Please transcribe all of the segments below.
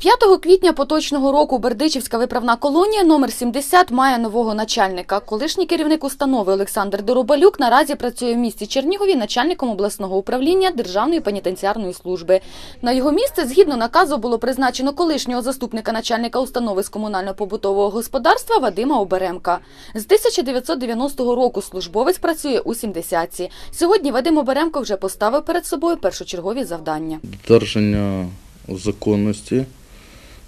5 квітня поточного року Бердичівська виправна колонія номер 70 має нового начальника. Колишній керівник установи Олександр Доробалюк наразі працює в місті Чернігові начальником обласного управління Державної пенітенціарної служби. На його місце, згідно наказу, було призначено колишнього заступника начальника установи з комунально-побутового господарства Вадима Оберемка. З 1990 року службовець працює у 70-ці. Сьогодні Вадим Оберемко вже поставив перед собою першочергові завдання. додержання законності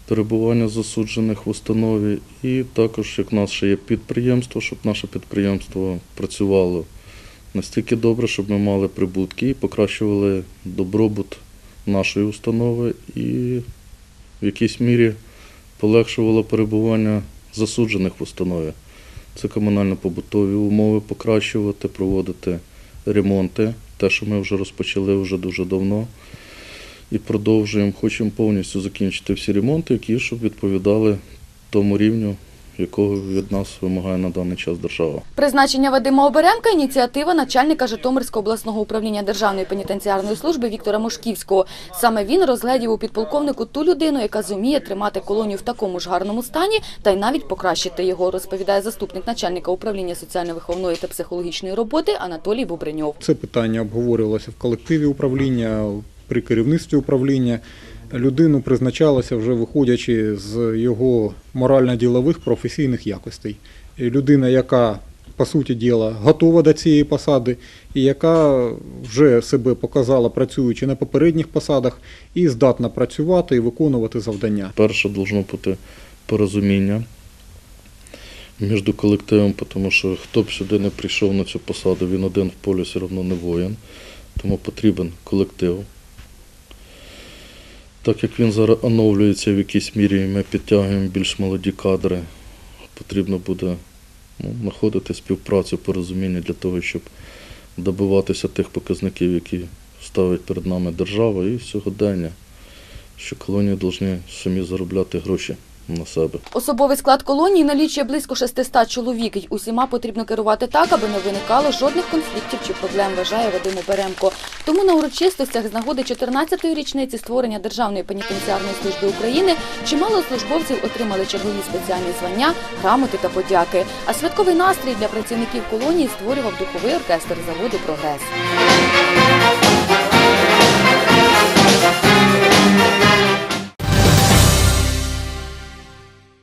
перебування засуджених в установі, і також, як в нас ще є підприємство, щоб наше підприємство працювало настільки добре, щоб ми мали прибутки і покращували добробут нашої установи і в якійсь мірі полегшувало перебування засуджених в установі. Це комунально-побутові умови покращувати, проводити ремонти, те, що ми вже розпочали вже дуже давно і продовжуємо. Хочемо повністю закінчити всі ремонти, які щоб відповідали тому рівню, якого від нас вимагає на даний час держава. Призначення Вадима Оберемка – ініціатива начальника Житомирського обласного управління Державної пенітенціарної служби Віктора Мошківського. Саме він розглядів у підполковнику ту людину, яка зуміє тримати колонію в такому ж гарному стані та й навіть покращити його, розповідає заступник начальника управління соціально-виховної та психологічної роботи Анатолій Бубриньов. Це питання обговорювалося в колективі управління, при керівництві управління. Людину призначалося вже виходячи з його морально-ділових професійних якостей. Людина, яка по суті діла готова до цієї посади, і яка вже себе показала працюючи на попередніх посадах, і здатна працювати і виконувати завдання. Перше должно бути порозуміння між колективом, тому що хто б сюди не прийшов на цю посаду, він один в полі все одно не воїн. Тому потрібен колектив. Так як він зараз оновлюється в якійсь мірі, ми підтягуємо більш молоді кадри, потрібно буде ну, знаходити співпрацю, порозуміння для того, щоб добиватися тих показників, які ставить перед нами держава і сьогодення, що колонії повинні самі заробляти гроші себе. Особовий склад колонії налічує близько 600 чоловік, й усіма потрібно керувати так, аби не виникало жодних конфліктів чи проблем, вважає Вадим Оберемко. Тому на урочистостях з нагоди 14-ї річниці створення Державної пенітенціарної служби України чимало службовців отримали чергові спеціальні звання, грамоти та подяки. А святковий настрій для працівників колонії створював духовий оркестр заводу Прогрес.